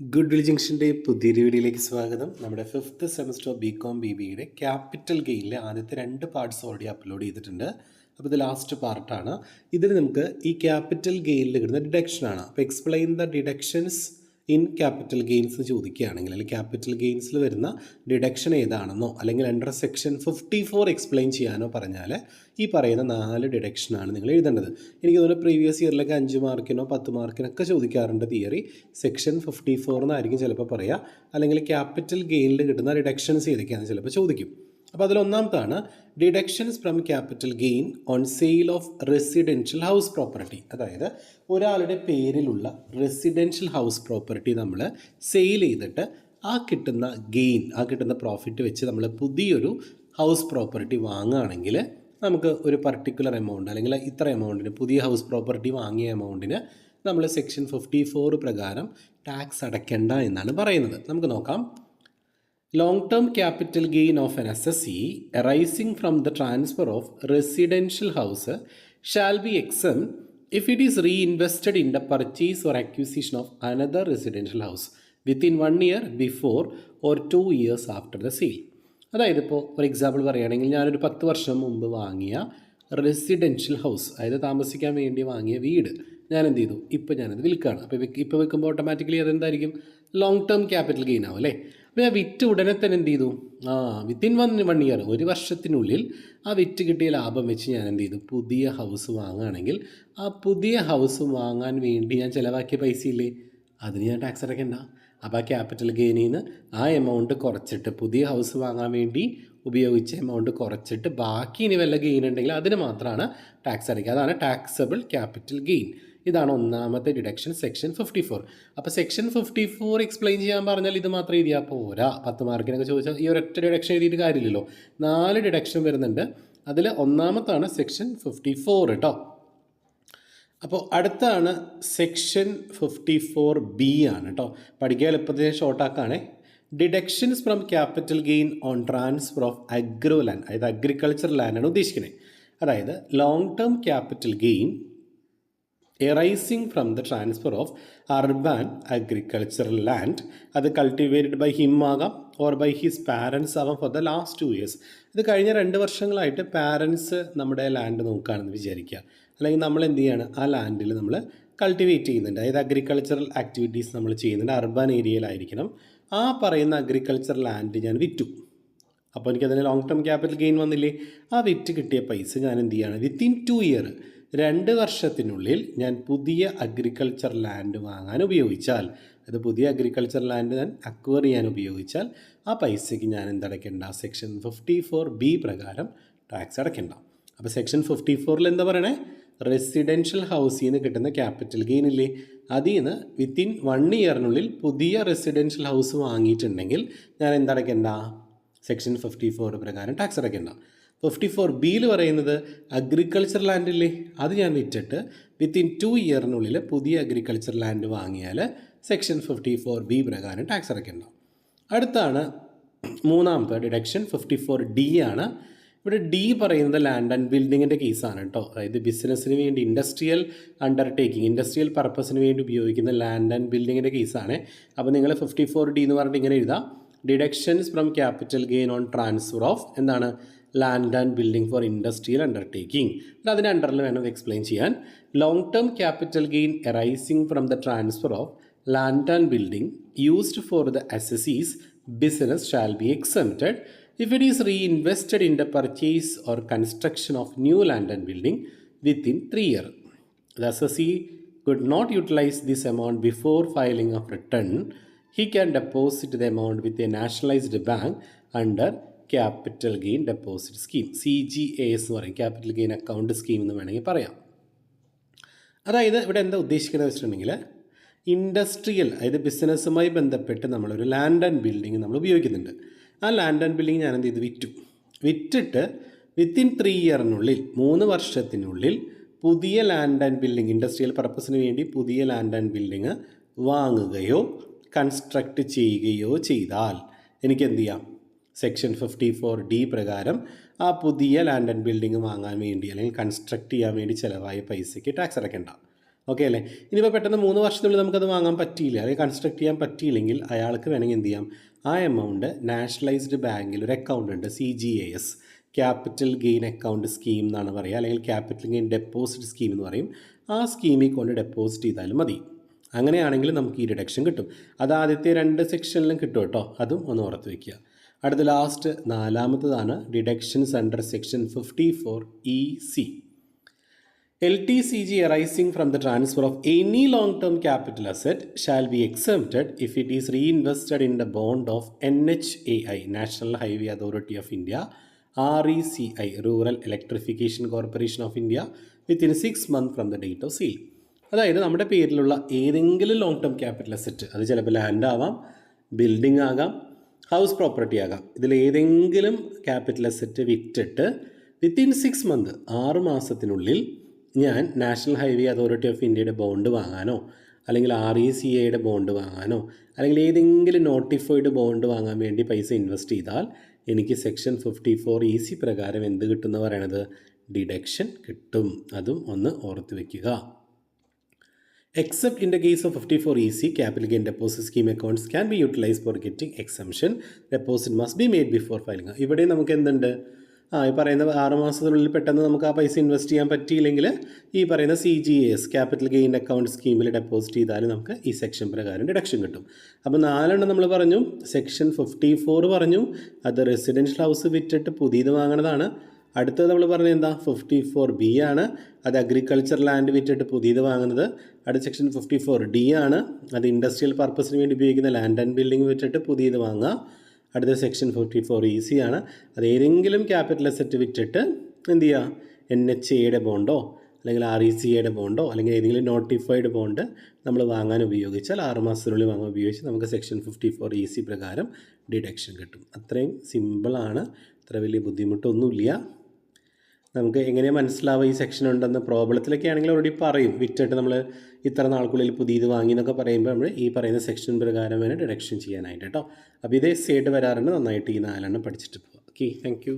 Good will ജംഗ്ഷന്റെ പുതിയൊരു വീഡിയോയിലേക്ക് സ്വാഗതം. നമ്മുടെ fifth semester B com B ബിയുടെ ക്യാപിറ്റൽ ഗെയിനിലെ ആദ്യത്തെ രണ്ട് പാർട്സ് ഓൾറെഡി അപ്ലോഡ് ചെയ്തിട്ടുണ്ട്. അപ്പോൾ ഇത് ലാസ്റ്റ് പാർട്ടാണ് ഇതിൽ നമുക്ക് ഈ ക്യാപിറ്റൽ ഗെയിനിൽ കിട്ടുന്ന ഡിഡക്ഷനാണ് അപ്പോൾ explain the deductions in capital gains ചോദിക്കുകയാണെങ്കിൽ അല്ലെങ്കിൽ ക്യാപിറ്റൽ ഗെയിൻസിൽ വരുന്ന ഡിഡക്ഷൻ ഏതാണെന്നോ അല്ലെങ്കിൽ under section fifty four explain ചെയ്യാനോ പറഞ്ഞാൽ ഈ പറയുന്ന നാല് ഡിഡക്ഷനാണ് നിങ്ങൾ എഴുതേണ്ടത്. എനിക്ക് തോന്നുന്നു പ്രീവിയസ് ഇയറിലൊക്കെ അഞ്ച് മാർക്കിനോ പത്ത് മാർക്കിനൊക്കെ ചോദിക്കാറുണ്ട് തിയറി സെക്ഷൻ ഫിഫ്റ്റി ഫോർ എന്നായിരിക്കും ചിലപ്പോൾ പറയുക. അല്ലെങ്കിൽ ക്യാപിറ്റൽ ഗെയിനിൽ കിട്ടുന്ന ഡിഡക്ഷൻസ് ഏതൊക്കെയാണെന്ന് ചിലപ്പോൾ ചോദിക്കും. അപ്പോൾ അതിലൊന്നാമത്താണ് deductions from capital gain on sale of residential house property അതായത് ഒരാളുടെ പേരിലുള്ള റെസിഡൻഷ്യൽ ഹൗസ് പ്രോപ്പർട്ടി നമ്മൾ സെയിൽ ചെയ്തിട്ട് ആ കിട്ടുന്ന ഗെയിൻ ആ കിട്ടുന്ന പ്രോഫിറ്റ് വെച്ച് നമ്മൾ പുതിയൊരു ഹൗസ് പ്രോപ്പർട്ടി വാങ്ങുകയാണെങ്കിൽ നമുക്ക് ഒരു പർട്ടിക്കുലർ എമൗണ്ട് അല്ലെങ്കിൽ ഇത്ര എമൗണ്ടിന് പുതിയ ഹൗസ് പ്രോപ്പർട്ടി വാങ്ങിയ എമൗണ്ടിന് നമ്മൾ സെക്ഷൻ ഫിഫ്റ്റി ഫോർ പ്രകാരം ടാക്സ് അടയ്ക്കേണ്ട എന്നാണ് പറയുന്നത്. നമുക്ക് നോക്കാം. Long term capital gain of N S S C arising from the transfer of residential house shall be exempt if it is reinvested in the purchase or acquisition of another residential house within one year before or two years after the sale അതായത് ഇപ്പോൾ ഒരു example പറയുകയാണെങ്കിൽ ഞാനൊരു പത്ത് വർഷം മുമ്പ് വാങ്ങിയ residential house അതായത് താമസിക്കാൻ വേണ്ടി വാങ്ങിയ വീട് ഞാൻ എന്ത് ചെയ്തു? ഇപ്പോൾ ഞാനത് വിൽക്കുകയാണ്. അപ്പോൾ ഇപ്പോൾ വിൽക്കുമ്പോൾ ഓട്ടോമാറ്റിക്കലി അതെന്തായിരിക്കും? ലോങ് ടേം ക്യാപിറ്റൽ ഗെയിൻ ആവും അല്ലേ? ഞാൻ വിറ്റ് ഉടനെ തന്നെ എന്ത് ചെയ്തു? ആ വിത്തിൻ വൺ വൺ ഇയർ ഒരു വർഷത്തിനുള്ളിൽ ആ വിറ്റ് കിട്ടിയ ലാഭം വെച്ച് ഞാൻ എന്ത് ചെയ്തു? പുതിയ ഹൗസ് വാങ്ങുകയാണെങ്കിൽ ആ പുതിയ ഹൗസ് വാങ്ങാൻ വേണ്ടി ഞാൻ ചിലവാക്കിയ പൈസ ഇല്ലേ? അതിന് ഞാൻ ടാക്സ് അടയ്ക്കണ്ട അപ്പോൾ ആ ക്യാപിറ്റൽ ഗെയിനിൽ നിന്ന് ആ എമൗണ്ട് കുറച്ചിട്ട് പുതിയ ഹൗസ് വാങ്ങാൻ വേണ്ടി ഉപയോഗിച്ച എമൗണ്ട് കുറച്ചിട്ട് ബാക്കി ഇനി വല്ല ഗെയിൻ ഉണ്ടെങ്കിൽ അതിന് മാത്രമാണ് ടാക്സ് അടയ്ക്കുക. അതാണ് ടാക്സബിൾ ക്യാപിറ്റൽ ഗെയിൻ ഇതാണ് ഒന്നാമത്തെ ഡിഡക്ഷൻ സെക്ഷൻ ഫിഫ്റ്റി ഫോർ അപ്പോൾ സെക്ഷൻ ഫിഫ്റ്റി ഫോർ എക്സ്പ്ലെയിൻ ചെയ്യാൻ പറഞ്ഞാൽ ഇത് മാത്രം എഴുതിയാൽ പോരാ. പത്ത് മാർക്കിനൊക്കെ ചോദിച്ചാൽ ഈ ഒരൊറ്റ ഡിഡക്ഷൻ എഴുതിയിട്ട് കാര്യമില്ലല്ലോ. നാല് ഡിഡക്ഷൻ വരുന്നുണ്ട്. അതിൽ ഒന്നാമത്താണ് സെക്ഷൻ ഫിഫ്റ്റി ഫോർ കേട്ടോ അപ്പോൾ അടുത്താണ് സെക്ഷൻ ഫിഫ്റ്റി ഫോർ ബി ആണ് കേട്ടോ പഠിക്കാൻ എളുപ്പത്തിൽ ഷോർട്ടാക്കാണേ deductions from capital gain on transfer of agro land അതായത് അഗ്രികൾച്ചർ ലാൻഡാണ് ഉദ്ദേശിക്കുന്നത് അതായത് long term capital gain arising from the transfer of urban agricultural land അത് കൾട്ടിവേറ്റഡ് ബൈ ഹിം ആകാം ഓർ ബൈ ഹിസ് പാരൻസ് ആവാം for the last two years ഇത് കഴിഞ്ഞ രണ്ട് വർഷങ്ങളായിട്ട് പാരൻസ് നമ്മുടെ ലാൻഡ് നോക്കുകയാണെന്ന് വിചാരിക്കുക. അല്ലെങ്കിൽ നമ്മൾ എന്ത് ചെയ്യാണ്? ആ ലാൻഡിൽ നമ്മൾ കൾട്ടിവേറ്റ് ചെയ്യുന്നുണ്ട്. അതായത് അഗ്രികൾച്ചറൽ ആക്ടിവിറ്റീസ് നമ്മൾ ചെയ്യുന്നുണ്ട്. അർബൻ ഏരിയയിലായിരിക്കണം ആ പറയുന്ന അഗ്രികൾച്ചർ ലാൻഡ് ഞാൻ വിറ്റു. അപ്പോൾ എനിക്കതിന് ലോങ് ടേം ക്യാപിറ്റൽ ഗെയിൻ വന്നില്ലേ? ആ വിറ്റ് കിട്ടിയ പൈസ ഞാൻ എന്ത് ചെയ്യാണ്? വിത്തിൻ ടു ഇയർ രണ്ട് വർഷത്തിനുള്ളിൽ ഞാൻ പുതിയ അഗ്രികൾച്ചർ ലാൻഡ് വാങ്ങാൻ ഉപയോഗിച്ചാൽ അത് പുതിയ അഗ്രികൾച്ചർ ലാൻഡ് ഞാൻ അക്വയർ ചെയ്യാൻ ഉപയോഗിച്ചാൽ ആ പൈസയ്ക്ക് ഞാൻ എന്തടയ്ക്കേണ്ട? സെക്ഷൻ ഫിഫ്റ്റി ഫോർ ബി പ്രകാരം ടാക്സ് അടയ്ക്കേണ്ട. അപ്പോൾ സെക്ഷൻ ഫിഫ്റ്റി ഫോറിൽ എന്താ പറയണേ? റെസിഡൻഷ്യൽ ഹൗസിൽ നിന്ന് കിട്ടുന്ന ക്യാപിറ്റൽ ഗെയിൻ ഇല്ലേ? അതിൽ നിന്ന് വിത്തിൻ വൺ ഇയറിനുള്ളിൽ പുതിയ റെസിഡൻഷ്യൽ ഹൗസ് വാങ്ങിയിട്ടുണ്ടെങ്കിൽ ഞാൻ എന്തടയ്ക്കേണ്ട? സെക്ഷൻ ഫിഫ്റ്റി ഫോർ പ്രകാരം ടാക്സ് അടയ്ക്കേണ്ട. ഫിഫ്റ്റി ഫോർ ബിയിൽ പറയുന്നത് അഗ്രികൾച്ചർ ലാൻഡില്ലേ അത് ഞാൻ വിറ്റിട്ട് വിത്തിൻ ടു ഇയറിനുള്ളിൽ പുതിയ അഗ്രികൾച്ചർ ലാൻഡ് വാങ്ങിയാൽ സെക്ഷൻ ഫിഫ്റ്റി ഫോർ ബി പ്രകാരം ടാക്സ് അടയ്ക്കേണ്ടാവും അടുത്താണ് മൂന്നാമത്തെ ഡിഡക്ഷൻ ഫിഫ്റ്റി ഫോർ ഡി ആണ്. ഇവിടെ ഡി പറയുന്നത് ലാൻഡ് ആൻഡ് ബിൽഡിങ്ങിന്റെ കേസാണ് കേട്ടോ. അതായത് ബിസിനസ്സിന് വേണ്ടി ഇൻഡസ്ട്രിയൽ അണ്ടർടേക്കിംഗ് ഇൻഡസ്ട്രിയൽ പർപ്പസിന് വേണ്ടി ഉപയോഗിക്കുന്ന ലാൻഡ് ആൻഡ് ബിൽഡിങ്ങിന്റെ കേസാണ് അപ്പോൾ നിങ്ങൾ ഫിഫ്റ്റി ഫോർ ഡി എന്ന് പറഞ്ഞിട്ട് ഇങ്ങനെ എഴുതാം. Deductions from capital gain on transfer of എന്താണ്? Land and building for industrial undertaking അതിന്റെ അണ്ടറിൽ വേണം എക്സ്പ്ലെയിൻ ചെയ്യാൻ long term capital gain arising from the transfer of land and building used for the assessee's business shall be exempted if it is reinvested in the purchase or construction of new land and building within 3 years. The assessee could not utilize this amount before filing of return. He can deposit the amount with a nationalized bank under capital gain deposit scheme C G A S എന്ന് പറയും. Capital gain account scheme എന്ന് വേണമെങ്കിൽ പറയാം. അതായത് ഇവിടെ എന്താ ഉദ്ദേശിക്കുന്നത് വെച്ചിട്ടുണ്ടെങ്കിൽ ഇൻഡസ്ട്രിയൽ അതായത് ബിസിനസ്സുമായി ബന്ധപ്പെട്ട് നമ്മളൊരു ലാൻഡ് ആൻഡ് ബിൽഡിംഗ് നമ്മൾ ഉപയോഗിക്കുന്നുണ്ട്. ആ ലാൻഡ് ആൻഡ് ബിൽഡിംഗ് ഞാൻ എന്ത് ചെയ്തു? വിറ്റു. വിറ്റിട്ട് വിത്തിൻ ത്രീ ഇയറിനുള്ളിൽ മൂന്ന് വർഷത്തിനുള്ളിൽ പുതിയ ലാൻഡ് ആൻഡ് ബിൽഡിംഗ് ഇൻഡസ്ട്രിയൽ പർപ്പസിന് വേണ്ടി പുതിയ ലാൻഡ് ആൻഡ് ബിൽഡിംഗ് വാങ്ങുകയോ കൺസ്ട്രക്റ്റ് ചെയ്യുകയോ ചെയ്താൽ എനിക്ക് എന്ത് ചെയ്യാം? സെക്ഷൻ ഫിഫ്റ്റി ഫോർ ഡി പ്രകാരം ആ പുതിയ ലാൻഡ് ആൻഡ് ബിൽഡിംഗ് വാങ്ങാൻ വേണ്ടി അല്ലെങ്കിൽ കൺസ്ട്രക്ട് ചെയ്യാൻ വേണ്ടി ചിലവായ പൈസയ്ക്ക് ടാക്സ് അടയ്ക്കേണ്ട. ഓക്കെ അല്ലേ? ഇനിയിപ്പോൾ പെട്ടെന്ന് മൂന്ന് വർഷത്തിനുള്ളിൽ നമുക്കത് വാങ്ങാൻ പറ്റിയില്ല. അല്ലെങ്കിൽ കൺസ്ട്രക്ട് ചെയ്യാൻ പറ്റിയില്ലെങ്കിൽ അയാൾക്ക് വേണമെങ്കിൽ എന്ത് ചെയ്യാം? ആ എമൗണ്ട് നാഷണലൈസ്ഡ് ബാങ്കിൽ ഒരു അക്കൗണ്ട് ഉണ്ട് C G A S capital gain account scheme എന്നാണ് പറയുക. അല്ലെങ്കിൽ ക്യാപിറ്റൽ ഗെയിൻ ഡെപ്പോസിറ്റ് സ്കീം എന്ന് പറയും. ആ സ്കീമിൽ കൊണ്ട് ഡെപ്പോസിറ്റ് ചെയ്താലും മതി. അങ്ങനെയാണെങ്കിൽ നമുക്ക് ഈ ഡിഡക്ഷൻ കിട്ടും അത് ആദ്യത്തെ രണ്ട് സെക്ഷനിലും കിട്ടും കേട്ടോ അതും ഒന്ന് ഓർത്ത് വയ്ക്കുക അടുത്ത last നാലാമത്തതാണ് deductions under section fifty four E C LTCG arising from the transfer of any long-term capital asset shall be exempted if it is reinvested in the bond of NHAI, National Highway Authority of India, RECI, Rural Electrification Corporation of India, within six months from the date of sale. അതായത് നമ്മുടെ പേരിലുള്ള ഏതെങ്കിലും long term capital asset അത് ചിലപ്പോൾ land ആവാം building ആകാം house property ആകാം. ഇതിൽ ഏതെങ്കിലും ക്യാപിറ്റൽ അസറ്റ് വിറ്റിട്ട് വിത്തിൻ സിക്സ് മന്ത് ആറ് മാസത്തിനുള്ളിൽ ഞാൻ നാഷണൽ ഹൈവേ അതോറിറ്റി ഓഫ് ഇന്ത്യയുടെ ബോണ്ട് വാങ്ങാനോ അല്ലെങ്കിൽ ആർ ഇ സി എയുടെ ബോണ്ട് വാങ്ങാനോ അല്ലെങ്കിൽ ഏതെങ്കിലും നോട്ടിഫൈഡ് ബോണ്ട് വാങ്ങാൻ വേണ്ടി പൈസ ഇൻവെസ്റ്റ് ചെയ്താൽ എനിക്ക് section fifty four E C പ്രകാരം എന്ത് കിട്ടുമെന്ന് പറയണത്? ഡിഡക്ഷൻ കിട്ടും. അതും ഒന്ന് ഓർത്ത് വയ്ക്കുക Except in the case of 54EC, capital gain deposit scheme accounts can be utilized for getting exemption. Deposit must be made before filing. ഇവിടെ നമുക്ക് എന്തുണ്ട്? ആ ഈ പറയുന്ന ആറ് മാസത്തിനുള്ളിൽ പെട്ടെന്ന് നമുക്ക് ആ പൈസ ഇൻവെസ്റ്റ് ചെയ്യാൻ പറ്റിയില്ലെങ്കിൽ ഈ പറയുന്ന C G S capital gain account സ്കീമിൽ ഡെപ്പോസിറ്റ് ചെയ്താലും നമുക്ക് ഈ സെക്ഷൻ പ്രകാരം ഡിഡക്ഷൻ കിട്ടും. അപ്പോൾ നാലെണ്ണം നമ്മൾ പറഞ്ഞു. സെക്ഷൻ ഫിഫ്റ്റി ഫോർ പറഞ്ഞു. അത് റെസിഡൻഷ്യൽ ഹൗസ് വിറ്റിട്ട് പുതിയത് വാങ്ങണതാണ്. അടുത്തത് നമ്മൾ പറഞ്ഞത് എന്താ? ഫിഫ്റ്റി ഫോർ ബി ആണ്. അത് അഗ്രികൾച്ചർ ലാൻഡ് വിറ്റിട്ട് പുതിയത് വാങ്ങുന്നത്. അടുത്ത സെക്ഷൻ ഫിഫ്റ്റി ഫോർ ഡി ആണ്. അത് ഇൻഡസ്ട്രിയൽ പർപ്പസിന് വേണ്ടി ഉപയോഗിക്കുന്ന ലാൻഡ് ആൻഡ് ബിൽഡിംഗ് വിറ്റിട്ട് പുതിയത് വാങ്ങുക. അടുത്ത section fifty four E C ആണ്. അത് ഏതെങ്കിലും ക്യാപിറ്റൽ അസറ്റ് വിറ്റിട്ട് എന്ത് ചെയ്യുക? എൻ എച്ച് എയുടെ ബോണ്ടോ അല്ലെങ്കിൽ ആർ ഇ സി എയുടെ ബോണ്ടോ അല്ലെങ്കിൽ ഏതെങ്കിലും നോട്ടിഫൈഡ് ബോണ്ട് നമ്മൾ വാങ്ങാൻ ഉപയോഗിച്ചാൽ ആറ് മാസത്തിനുള്ളിൽ വാങ്ങാൻ ഉപയോഗിച്ച് നമുക്ക് section fifty four E C പ്രകാരം ഡിഡക്ഷൻ കിട്ടും. അത്രയും സിമ്പിളാണ് അത്ര വലിയ ബുദ്ധിമുട്ടൊന്നുമില്ല. നമുക്ക് എങ്ങനെ മനസ്സിലാവുക ഈ സെക്ഷൻ ഉണ്ടെന്ന്? പ്രോബ്ലത്തിലൊക്കെ ആണെങ്കിൽ ഓൾറെഡി പറയും. വിറ്റിട്ട് നമ്മൾ ഇത്ര നാൾക്കുള്ളിൽ പുതിയത് വാങ്ങി എന്നൊക്കെ പറയുമ്പോൾ നമ്മൾ ഈ പറയുന്ന സെക്ഷൻ പ്രകാരം വേണം ഡിഡക്ഷൻ ചെയ്യാനായിട്ട് കേട്ടോ. അപ്പോൾ ഇതേ സൈഡ് വരാറുണ്ട്. നന്നായിട്ട് ഈ നാലെണ്ണം പഠിച്ചിട്ട് പോകാം ഓക്കെ താങ്ക്